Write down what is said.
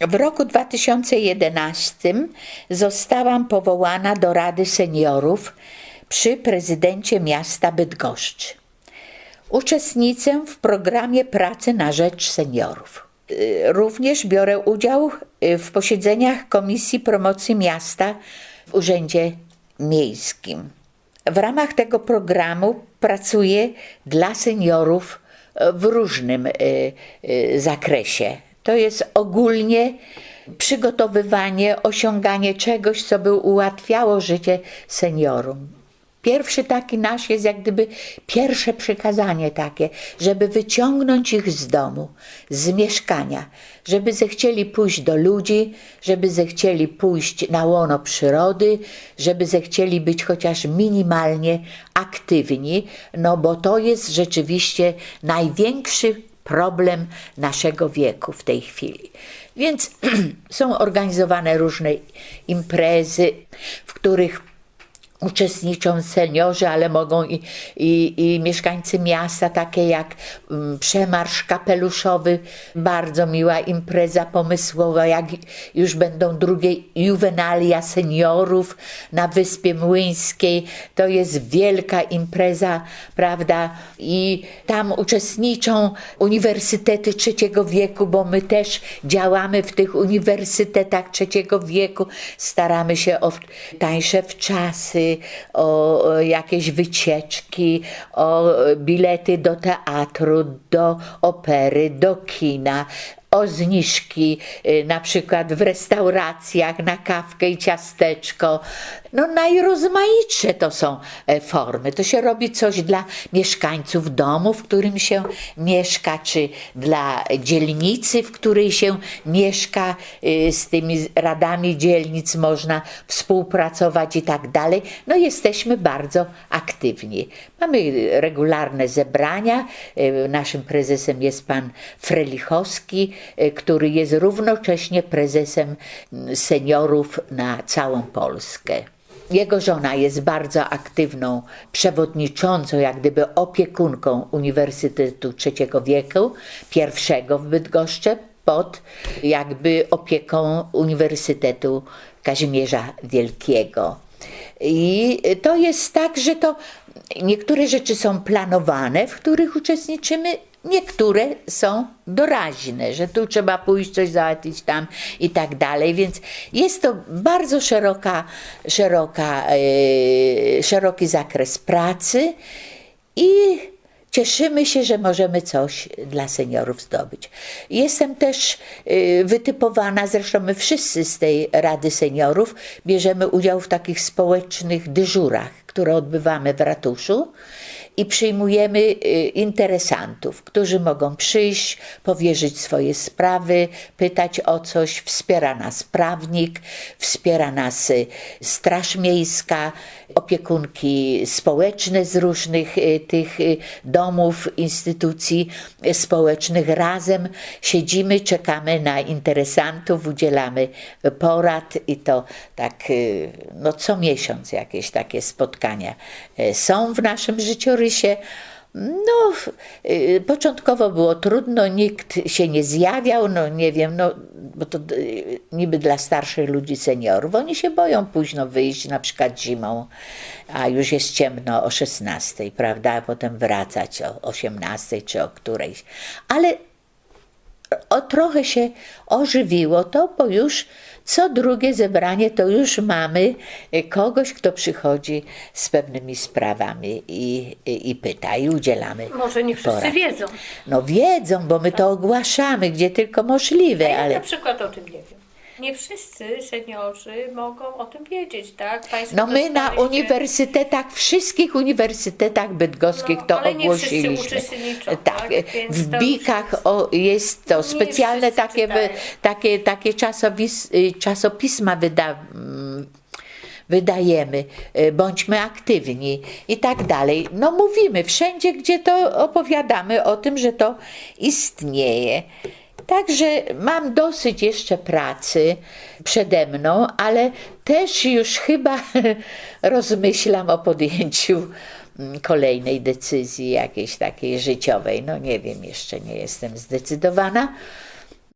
W roku 2011 zostałam powołana do Rady Seniorów przy prezydencie miasta Bydgoszczy. Uczestnicę w programie pracy na rzecz seniorów. Y, Również biorę udział y, w posiedzeniach Komisji Promocji Miasta w Urzędzie Miejskim. W ramach tego programu pracuję dla seniorów y, w różnym zakresie. To jest ogólnie przygotowywanie, osiąganie czegoś, co by ułatwiało życie seniorom. Pierwszy taki nasz jest jak gdyby pierwsze przykazanie takie, żeby wyciągnąć ich z domu, z mieszkania, żeby zechcieli pójść do ludzi, żeby zechcieli pójść na łono przyrody, żeby zechcieli być chociaż minimalnie aktywni, no bo to jest rzeczywiście największy problem naszego wieku w tej chwili. Więc są organizowane różne imprezy, w których uczestniczą seniorzy, ale mogą i, i, i mieszkańcy miasta, takie jak mm, przemarsz kapeluszowy, bardzo miła impreza pomysłowa, jak już będą drugie juwenalia seniorów na Wyspie Młyńskiej. To jest wielka impreza, prawda? I tam uczestniczą uniwersytety trzeciego wieku, bo my też działamy w tych uniwersytetach trzeciego wieku, staramy się o tańsze wczasy, o jakieś wycieczki, o bilety do teatru, do opery, do kina, o zniżki, y, na przykład w restauracjach na kawkę i ciasteczko. No najrozmaitsze to są e, formy. To się robi coś dla mieszkańców domu, w którym się mieszka, czy dla dzielnicy, w której się mieszka. Y, Z tymi radami dzielnic można współpracować i tak dalej. No jesteśmy bardzo aktywni. Mamy regularne zebrania. Y, Naszym prezesem jest pan Frelichowski, y, który jest równocześnie prezesem seniorów na całą Polskę. Jego żona jest bardzo aktywną przewodniczącą, jak gdyby opiekunką Uniwersytetu Trzeciego Wieku, pierwszego w Bydgoszczy, pod jakby opieką Uniwersytetu Kazimierza Wielkiego. I to jest tak, że to niektóre rzeczy są planowane, w których uczestniczymy, niektóre są doraźne, że tu trzeba pójść coś załatwić tam i tak dalej, więc jest to bardzo szeroka, szeroka, e, szeroki zakres pracy i cieszymy się, że możemy coś dla seniorów zdobyć. Jestem też y, wytypowana, zresztą my wszyscy z tej Rady Seniorów bierzemy udział w takich społecznych dyżurach, które odbywamy w ratuszu i przyjmujemy y, interesantów, którzy mogą przyjść, powierzyć swoje sprawy, pytać o coś. Wspiera nas prawnik, wspiera nas y, Straż Miejska, opiekunki społeczne z różnych y, tych domów, instytucji społecznych. Razem siedzimy, czekamy na interesantów, udzielamy porad i to tak no, co miesiąc jakieś takie spotkania są w naszym życiorysie. No, y, początkowo było trudno, nikt się nie zjawiał, no nie wiem, no, bo to y, niby dla starszych ludzi, seniorów. Oni się boją późno wyjść, na przykład zimą, a już jest ciemno o 16, prawda, a potem wracać o 18 czy o którejś. Ale o trochę się ożywiło to, bo już co drugie zebranie to już mamy y, kogoś, kto przychodzi z pewnymi sprawami i, i, i pyta i udzielamy. Może nie wszyscy porad. wiedzą. No wiedzą, bo my to ogłaszamy, gdzie tylko A możliwe, ja ale na przykład o tym nie wiem. Nie wszyscy seniorzy mogą o tym wiedzieć, tak? Państwo no my na uniwersytetach, wszystkich uniwersytetach bydgoskich No, to ale nie wszyscy ogłosiliśmy. uczestniczą, tak, tak? W Bikach o, jest to specjalne takie, wy, takie, takie czasowis, y, czasopisma wyda, mm, wydajemy, y, bądźmy aktywni i tak dalej. No mówimy wszędzie, gdzie to opowiadamy o tym, że to istnieje. Także mam dosyć jeszcze pracy przede mną, ale też już chyba rozmyślam o podjęciu mm, kolejnej decyzji jakiejś takiej życiowej. No nie wiem, jeszcze nie jestem zdecydowana.